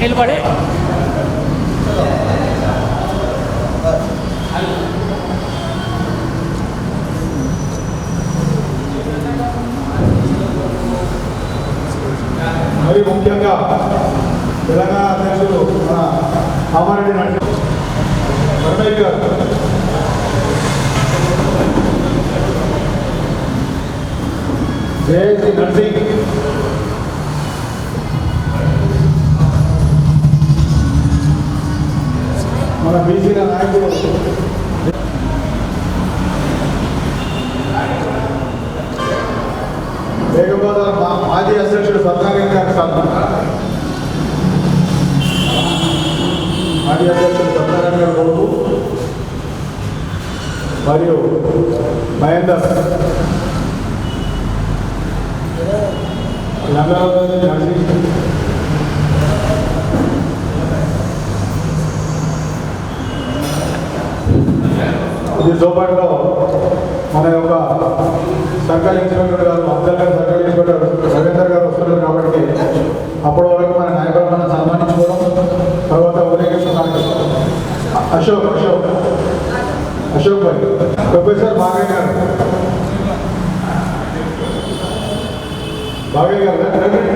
నిలబడే మరియు మహేందర్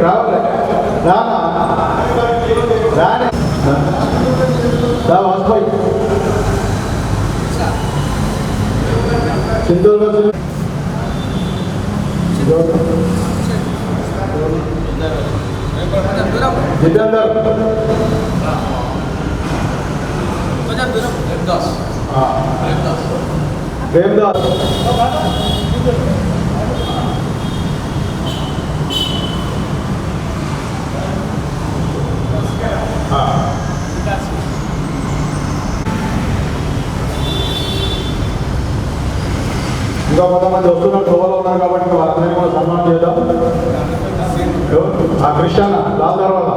రావాలి రానా రాని వాజ్పేయి సింధూర్లో జితేందర్ ప్రేమ్దాస్ ప్రేమ్దాస్ ఇంకా కొంతమంది వస్తున్న సభలో ఉన్నారు కాబట్టి వాళ్ళందరినీ కూడా సన్మానం చేద్దాం. ఆ కృష్ణ దాని తర్వాత.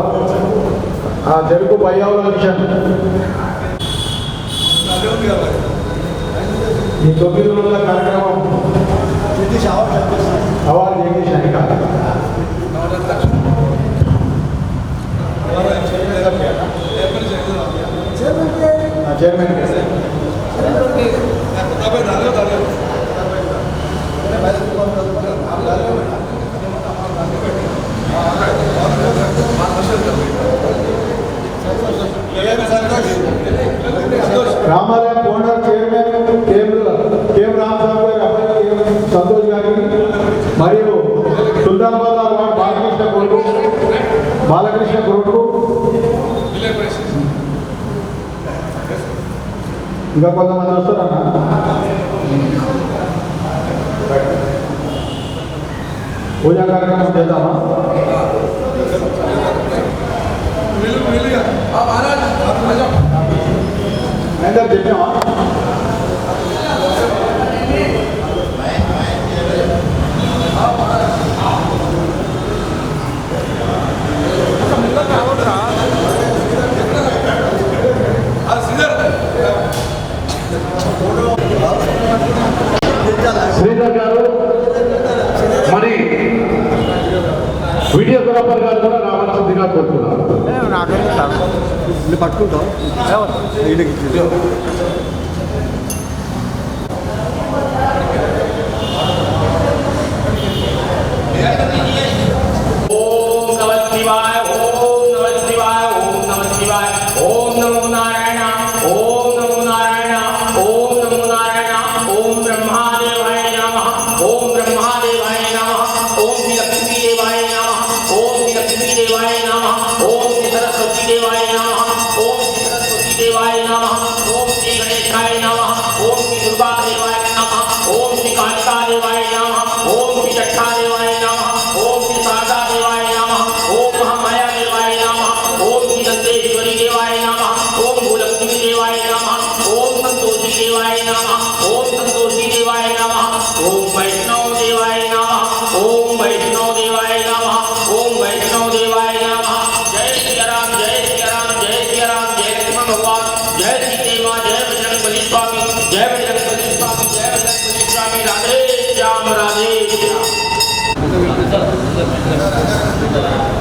ఆ చెరుకు పయ్యావుల మిషన్ ఈ తొమ్మిది రోజుల కార్యక్రమం. అవార్డు చేసేసాను చైర్మన్ రామాలయం ఓనర్ చైర్మన్ కేఎం రామ్ ఇంకా కొంతమంది వస్తారన్నా పూజా కార్యక్రమం చేద్దామా ఎంత చెప్పామా శ్రీధర్ గారు మరి వీడియోగ్రాఫర్ గారు కూడా రావాల్సిందిగా కోరుకున్నారు పట్టుకుంటాం. da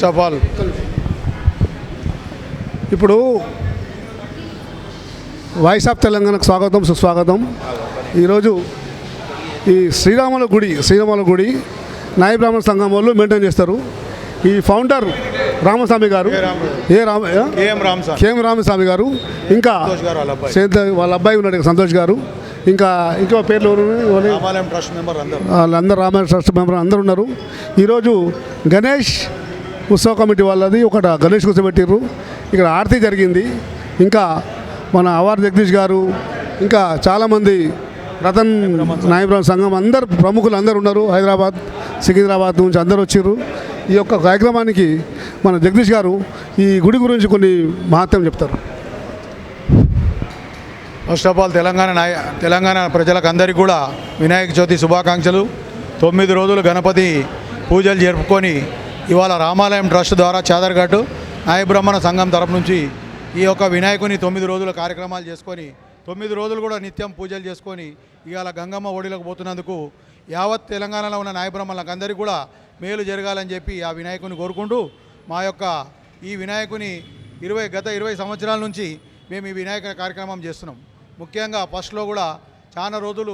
ఫస్ట్ ఆఫ్ ఆల్ ఇప్పుడు వాయిస్ ఆఫ్ తెలంగాణకు స్వాగతం సుస్వాగతం. ఈరోజు ఈ శ్రీరాముల గుడి శ్రీరాముల గుడి నాయ బ్రాహ్మణ సంఘం వాళ్ళు మెయింటైన్ చేస్తారు. ఈ ఫౌండర్ రామస్వామి గారు ఏ రామ కేఎం రామస్వామి. గారు ఇంకా వాళ్ళ అబ్బాయి. ఉన్నాడు సంతోష్ గారు. ఇంకా ఇంకో పేర్లు ఎవరు వాళ్ళందరూ రామాయణ ట్రస్ట్ మెంబర్ అందరూ ఉన్నారు. ఈరోజు గణేష్ ఉత్సవ కమిటీ వాళ్ళది ఒకట గణేష్ కూర్చోబెట్టిర్రు ఇక్కడ ఆరతి జరిగింది. ఇంకా మన అవార్ జగదీష్ గారు ఇంకా చాలామంది రతన్ నాయబ్రాహ్మ సంఘం అందరు ప్రముఖులు అందరు ఉన్నారు. హైదరాబాద్ సికింద్రాబాద్ నుంచి అందరు వచ్చిర్రు. ఈ యొక్క కార్యక్రమానికి మన జగదీష్ గారు ఈ గుడి గురించి కొన్ని మహత్యం చెప్తారు. ఫస్ట్ ఆఫ్ ఆల్ తెలంగాణ నాయ తెలంగాణ ప్రజలకు అందరికీ కూడా వినాయక చవితి శుభాకాంక్షలు. తొమ్మిది రోజులు గణపతి పూజలు జరుపుకొని ఇవాళ రామాలయం ట్రస్ట్ ద్వారా చాదర్ఘట్ న్యాయబ్రహ్మణ సంఘం తరపు నుంచి ఈ యొక్క వినాయకుని తొమ్మిది రోజుల కార్యక్రమాలు చేసుకొని తొమ్మిది రోజులు కూడా నిత్యం పూజలు చేసుకొని ఇవాళ గంగమ్మ ఒడిలోకి పోతున్నందుకు యావత్ తెలంగాణలో ఉన్న నాయబ్రహ్మణులకు అందరికీ కూడా మేలు జరగాలని చెప్పి ఆ వినాయకుని కోరుకుంటూ మా యొక్క ఈ వినాయకుని ఇరవై గత ఇరవై సంవత్సరాల నుంచి మేము ఈ వినాయక కార్యక్రమం చేస్తున్నాం. ముఖ్యంగా ఫస్ట్లో కూడా చాలా రోజులు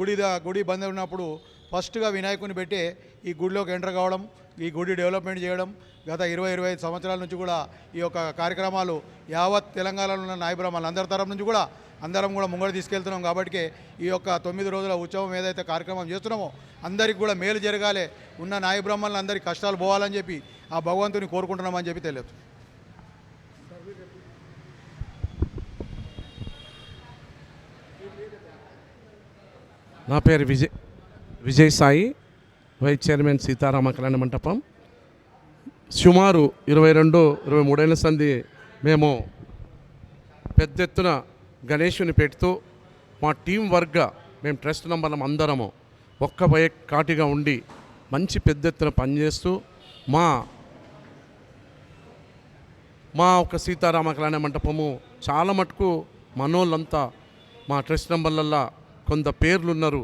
గుడి గుడి బంద్ ఉన్నప్పుడు ఫస్ట్గా వినాయకుని పెట్టే ఈ గుడిలోకి ఎంటర్ కావడం ఈ గుడి డెవలప్మెంట్ చేయడం గత ఇరవై ఇరవై ఐదు సంవత్సరాల నుంచి కూడా ఈ యొక్క కార్యక్రమాలు యావత్ తెలంగాణలో ఉన్న నాయ బ్రాహ్మణులు అందరి తరఫు నుంచి కూడా అందరం కూడా ముంగడు తీసుకెళ్తున్నాం కాబట్టి ఈ యొక్క తొమ్మిది రోజుల ఉత్సవం ఏదైతే కార్యక్రమం చేస్తున్నామో అందరికి కూడా మేలు జరగాలి. ఉన్న నాయ బ్రాహ్మణులు అందరికీ కష్టాలు పోవాలని చెప్పి ఆ భగవంతుని కోరుకుంటున్నామని చెప్పి తెలియదు. నా పేరు విజయ్ విజయ్ సాయి వైస్ చైర్మన్ సీతారామ కళ్యాణ మంటపం. సుమారు ఇరవై రెండు ఇరవై మూడేళ్ళ సంది మేము పెద్ద ఎత్తున గణేషుని పెడుతూ మా టీం వర్క్గా మేము ట్రస్ట్ నంబర్లం అందరము ఒక్క పై కాటిగా ఉండి మంచి పెద్ద ఎత్తున పనిచేస్తూ మా మా ఒక సీతారామ కళ్యాణ మంటపము చాలా మటుకు మనోళ్ళంతా మా ట్రస్ట్ నంబర్లల్లో కొంత పేర్లు ఉన్నారు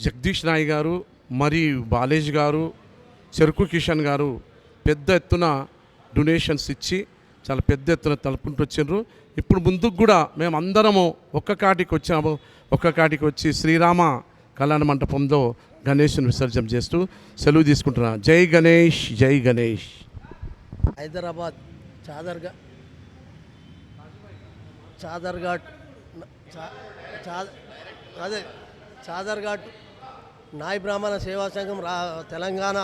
జగదీష్ నాయ్ గారు మరి బాలేజ్ గారు చెరుకు కిషన్ గారు పెద్ద ఎత్తున డొనేషన్స్ ఇచ్చి చాలా పెద్ద ఎత్తున తలుపుకుంటూ వచ్చిండ్రు. ఇప్పుడు ముందుకు కూడా మేము అందరము ఒక్క కాటికి వచ్చాము. ఒక్క కాటికి వచ్చి శ్రీరామ కళ్యాణ మంటపంలో గణేష్ని విసర్జన చేస్తూ సెలవు తీసుకుంటున్నా. జై గణేష్ జై గణేష్. హైదరాబాద్ చాదర్గా చాదర్ఘాట్ చా- చా- అదే చాదర్ఘాట్ నాయ బ్రాహ్మణ సేవా సంఘం రా తెలంగాణ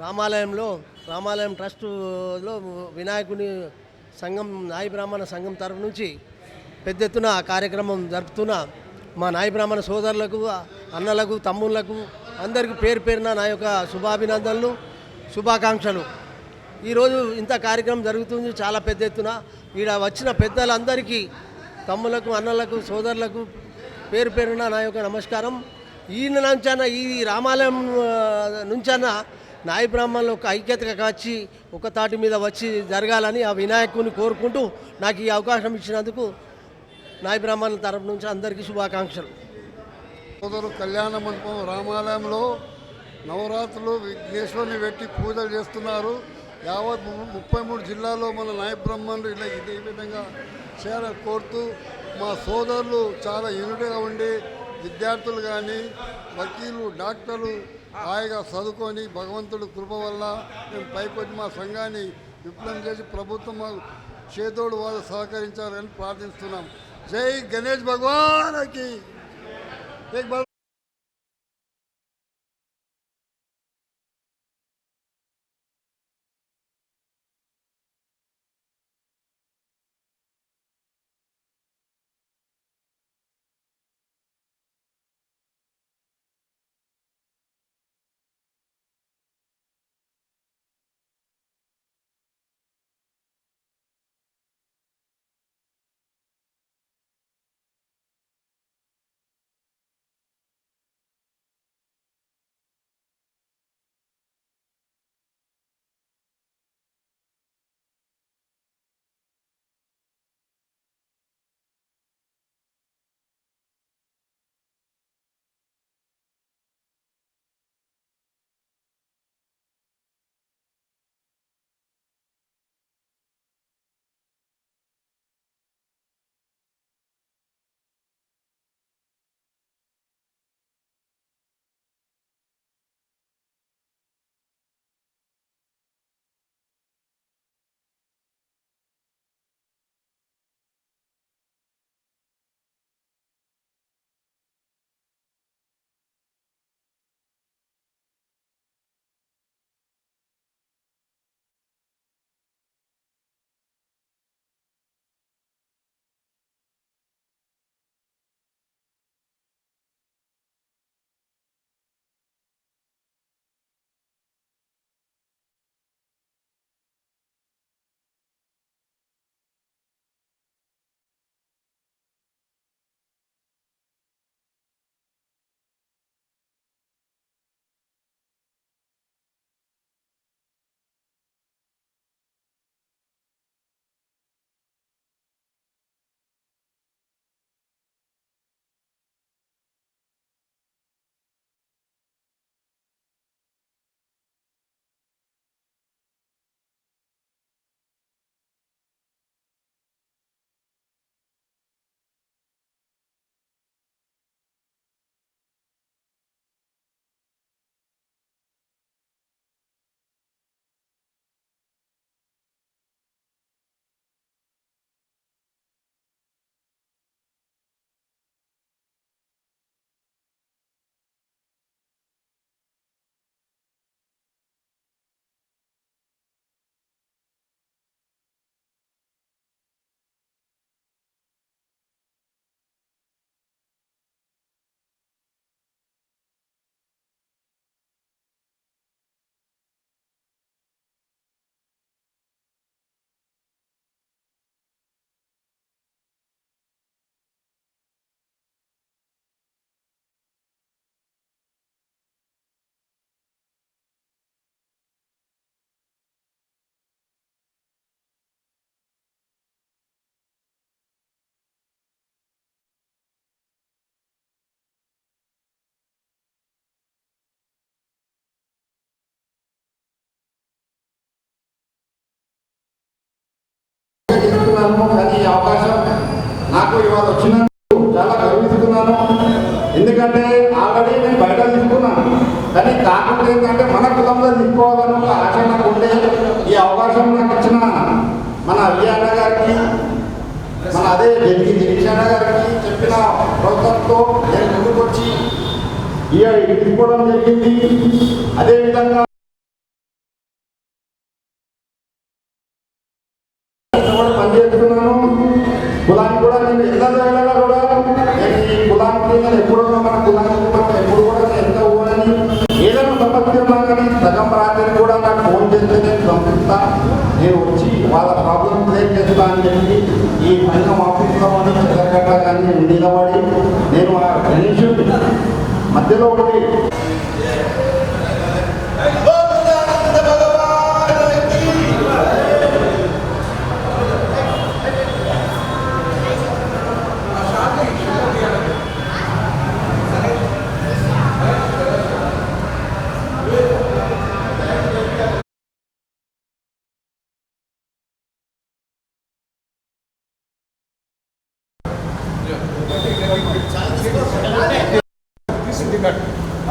రామాలయంలో రామాలయం ట్రస్టులో వినాయకుని సంఘం నాయ బ్రాహ్మణ సంఘం తరఫు నుంచి పెద్ద ఎత్తున ఆ కార్యక్రమం జరుపుతున్న మా నాయ బ్రాహ్మణ సోదరులకు అన్నలకు తమ్ముళ్ళకు అందరికీ పేరు పేరున నా యొక్క శుభాభినందనలు శుభాకాంక్షలు. ఈరోజు ఇంత కార్యక్రమం జరుగుతుంది చాలా పెద్ద ఎత్తున. ఈడ వచ్చిన పెద్దలందరికీ తమ్ములకు అన్నలకు సోదరులకు పేరు పేరున నా యొక్క నమస్కారం. ఈ నుంచైనా ఈ రామాలయం నుంచైనా నుంచన్న నాయ బ్రాహ్మణులు ఒక ఐక్యతగా వచ్చి ఒక తాటి మీద వచ్చి జరగాలని ఆ వినాయకుని కోరుకుంటూ నాకు ఈ అవకాశం ఇచ్చినందుకు నాయ బ్రాహ్మణుల తరపు నుంచి అందరికీ శుభాకాంక్షలు. సోదరు కళ్యాణ మండపం రామాలయంలో నవరాత్రులు విఘ్నేశ్వరుని పెట్టి పూజలు చేస్తున్నారు. యావత్ ముప్పై మూడు జిల్లాల్లో మన నాయ బ్రహ్మణులు ఇలా ఇదే విధంగా చేయాలని కోరుతూ మా సోదరులు చాలా యూనిట్గా ఉండి విద్యార్థులు కానీ వకీలు డాక్టర్లు హాయిగా చదువుకొని భగవంతుడు కృప వల్ల మేము పైపొట్టి మా సంఘాన్ని విప్లవం చేసి ప్రభుత్వం మాకు చేతోడు వాళ్ళు సహకరించాలని ప్రార్థిస్తున్నాం. జై గణేష్ భగవాన్కి. నాకు ఇవాళ వచ్చినందుకు చాలా గర్విస్తున్నాను. ఎందుకంటే ఆల్రెడీ నేను బయట తీసుకున్నాను కానీ కాకుండా ఏంటంటే మన కులంలో తీసుకోవాలని ఒక ఆశ నాకు ఉండే ఈ అవకాశం నాకు ఇచ్చిన మన అయ్యన్న గారికి మన అదే జగి జగీషన్న గారికి చెప్పిన ప్రభుత్వంతో నేను ముందుకొచ్చి ఇక తీసుకోవడం జరిగింది. అని చెప్పి ఈ సంఘం ఆఫీస్లో ఉండి చెదరగట్ట కానీ నిలబడి నేను ఆ గణేషుడి మధ్యలో ఉండి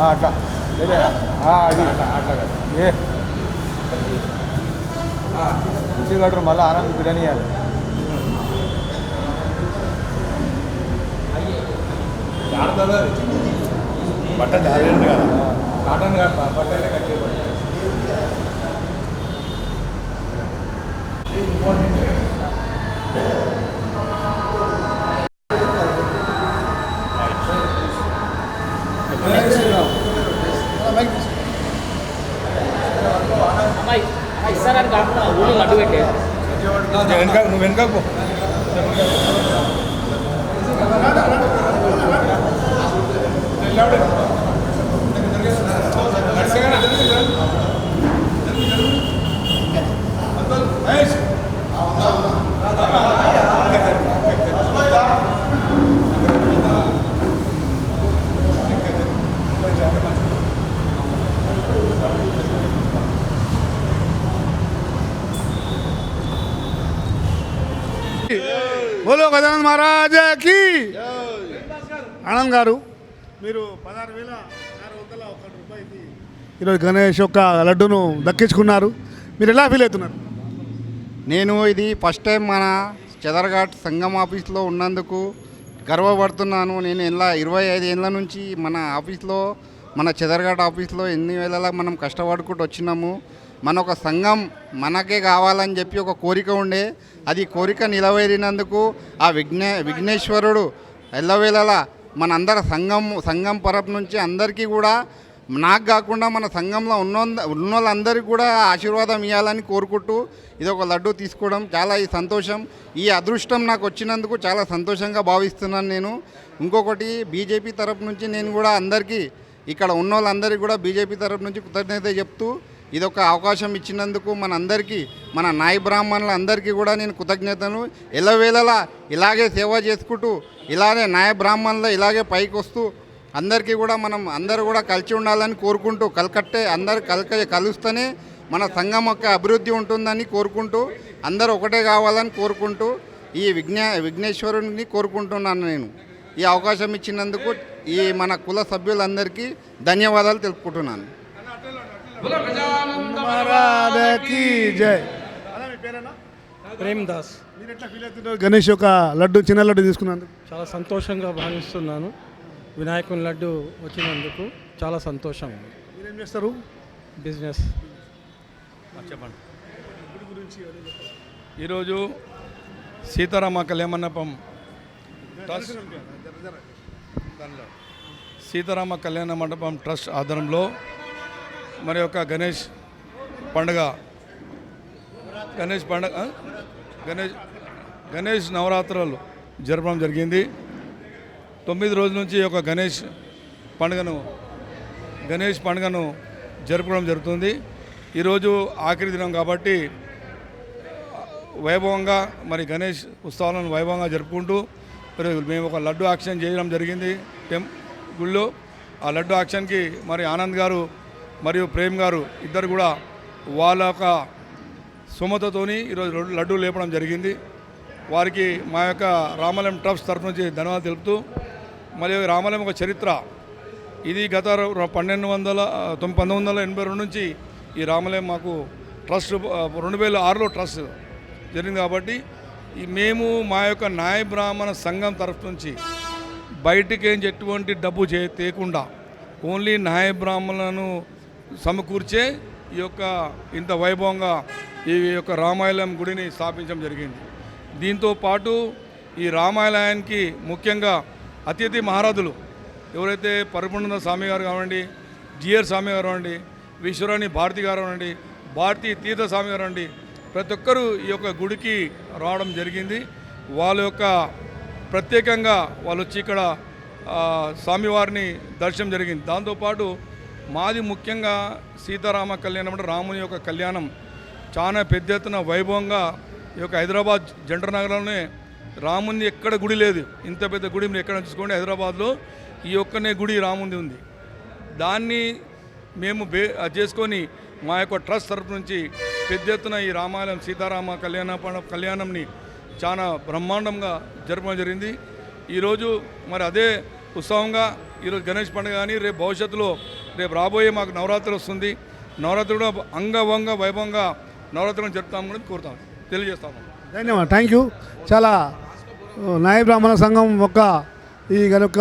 అట్లా అది ఏ. కట్టరు మళ్ళీ ఆనంద్ బిర్యానీ ఇవ్వాలి బట్ట కాటన్ కాదు బట్టనే కట్టే ఇంపార్టెంట్ ఇస్తారని కాకుండా ఊళ్ళో లడ్డు పెట్టే వెనక నువ్వు వెనక పో. బోలో గజానన్ మహారాజాకి ఆనంద్ గారు. మీరు పదహారు వేల ఆరు వందల ఒక రూపాయికి ఈరోజు గణేష్ యొక్క లడ్డును దక్కించుకున్నారు. మీరు ఎలా ఫీల్ అవుతున్నారు? నేను ఇది ఫస్ట్ టైం మన చెదరఘాట్ సంఘం ఆఫీస్లో ఉన్నందుకు గర్వపడుతున్నాను. నేను ఇలా ఇరవై ఐదు ఏళ్ళ నుంచి మన ఆఫీస్లో మన చెదరఘాట్ ఆఫీస్లో ఎన్ని వేళలా మనం కష్టపడుకుంటూ వచ్చినాము. మన ఒక సంఘం మనకే కావాలని చెప్పి ఒక కోరిక ఉండే. అది కోరిక నిలవేరినందుకు ఆ విఘ్నే విఘ్నేశ్వరుడు ఎల్లవేళలా మన అందరి సంఘం సంఘం పరపు నుంచి అందరికీ కూడా నాకు కాకుండా మన సంఘంలో ఉన్న ఉన్న వాళ్ళందరికీ కూడా ఆశీర్వాదం ఇవ్వాలని కోరుకుంటూ ఇది ఒక లడ్డు తీసుకోవడం చాలా ఈ సంతోషం. ఈ అదృష్టం నాకు వచ్చినందుకు చాలా సంతోషంగా భావిస్తున్నాను నేను. ఇంకొకటి బీజేపీ తరపు నుంచి నేను కూడా అందరికీ ఇక్కడ ఉన్న వాళ్ళందరికీ కూడా బీజేపీ తరపు నుంచి కృతజ్ఞత చెప్తూ ఇది ఒక అవకాశం ఇచ్చినందుకు మన అందరికీ మన నాయ బ్రాహ్మణుల అందరికీ కూడా నేను కృతజ్ఞతను ఎల్లవేళలా ఇలాగే సేవ చేసుకుంటూ ఇలాగే నాయ బ్రాహ్మణులు ఇలాగే పైకి వస్తూ అందరికీ కూడా మనం అందరూ కూడా కలిసి ఉండాలని కోరుకుంటూ కలకట్టే అందరు కలక కలుస్తేనే మన సంఘం యొక్క అభివృద్ధి ఉంటుందని కోరుకుంటూ అందరూ ఒకటే కావాలని కోరుకుంటూ ఈ విఘ్న విఘ్నేశ్వరుని కోరుకుంటున్నాను నేను. ఈ అవకాశం ఇచ్చినందుకు ఈ మన కుల సభ్యులందరికీ ధన్యవాదాలు తెలుపుకుంటున్నాను. మహారాజాకి జై. ప్రేమ్ దాస్ మీరు ఎట్లా ఫీల్ అవుతున్నారు గణేష్ యొక్క లడ్డు చిన్న లడ్డు తీసుకున్నందుకు. చాలా సంతోషంగా భావిస్తున్నాను. వినాయకుని లడ్డు వచ్చినందుకు చాలా సంతోషం. మీరేం చేస్తారు? బిజినెస్. చెప్పండి. ఈరోజు సీతారామ కళ్యాణమండపం ట్రస్ట్. సీతారామ కళ్యాణ మండపం ట్రస్ట్ ఆధ్వర్యంలో మరి యొక్క గణేష్ పండుగ. గణేష్ పండుగ గణేష్ గణేష్ నవరాత్రులు జరపడం జరిగింది. తొమ్మిది రోజుల నుంచి ఒక గణేష్ పండుగను గణేష్ పండుగను జరపడం జరుగుతుంది. ఈరోజు ఆఖరి దినం కాబట్టి వైభవంగా మరి గణేష్ ఉత్సవాలను వైభవంగా జరుపుకుంటూ మరి మేము ఒక లడ్డు యాక్షన్ చేయడం జరిగింది టెం గుళ్ళో. ఆ లడ్డు యాక్షన్కి మరి ఆనంద్ గారు మరియు ప్రేమ్ గారు ఇద్దరు కూడా వాళ్ళ యొక్క సుమతతోని ఈరోజు లడ్డూ లేపడం జరిగింది. వారికి మా యొక్క రామాలయం ట్రస్ట్ తరఫు నుంచి ధన్యవాదాలు తెలుపుతూ మరియు రామాలయం ఒక చరిత్ర ఇది గత పన్నెండు వందల తొమ్మిది పంతొమ్మిది వందల ఎనభై రెండు నుంచి ఈ రామాలయం మాకు ట్రస్ట్ రెండు వేల ఆరులో ట్రస్ట్ జరిగింది కాబట్టి మేము మా యొక్క న్యాయ బ్రాహ్మణ సంఘం తరఫు నుంచి బయటికి ఏం ఎటువంటి డబ్బు చే తేకుండా ఓన్లీ న్యాయ బ్రాహ్మణులను సమకూర్చే ఈ యొక్క ఇంత వైభవంగా ఈ యొక్క రామాయణం గుడిని స్థాపించడం జరిగింది. దీంతో పాటు ఈ రామాయణానికి ముఖ్యంగా అతిథి మహారాజులు ఎవరైతే పరిపూర్ణ స్వామి గారు కావండి జిఆర్ స్వామి గారు కానివ్వండి విశ్వరాణి భారతి గారు కానివ్వండి భారతీ తీర్థ స్వామి గారు అండి ప్రతి ఒక్కరూ ఈ యొక్క గుడికి రావడం జరిగింది. వాళ్ళ యొక్క ప్రత్యేకంగా వాళ్ళు వచ్చి ఇక్కడ స్వామివారిని దర్శనం జరిగింది. దాంతోపాటు మాది ముఖ్యంగా సీతారామ కళ్యాణం అంటే రాముని యొక్క కళ్యాణం చాలా పెద్ద ఎత్తున వైభవంగా ఈ యొక్క హైదరాబాద్ జంటర్ నగరంలోనే రాముని ఎక్కడ గుడి లేదు. ఇంత పెద్ద గుడి మీరు ఎక్కడ చూసుకోండి. హైదరాబాద్లో ఈ ఒక్కనే గుడి రాముంది ఉంది. దాన్ని మేము బే అది చేసుకొని మా యొక్క ట్రస్ట్ తరపు నుంచి పెద్ద ఎత్తున ఈ రామాలయం సీతారామ కళ్యాణ కళ్యాణంని చాలా బ్రహ్మాండంగా జరపడం జరిగింది. ఈరోజు మరి అదే ఉత్సవంగా ఈరోజు గణేష్ పండుగ కానీ రేపు భవిష్యత్తులో రేపు రాబోయే మాకు నవరాత్రి వస్తుంది. నవరాత్రి కూడా అంగవంగ వైభవంగా నవరాత్రులను జరుపుతామని కూడా కోరుతాం తెలియజేస్తాము ధన్యవాదాలు. థ్యాంక్ యూ చాలా నాయ బ్రాహ్మణ సంఘం యొక్క ఈ కనుక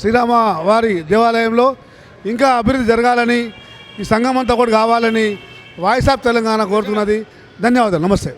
శ్రీరామ వారి దేవాలయంలో ఇంకా అభివృద్ధి జరగాలని ఈ సంఘం అంతా కూడా కావాలని వాయిస్ ఆఫ్ తెలంగాణ కోరుతున్నది. ధన్యవాదాలు. నమస్తే.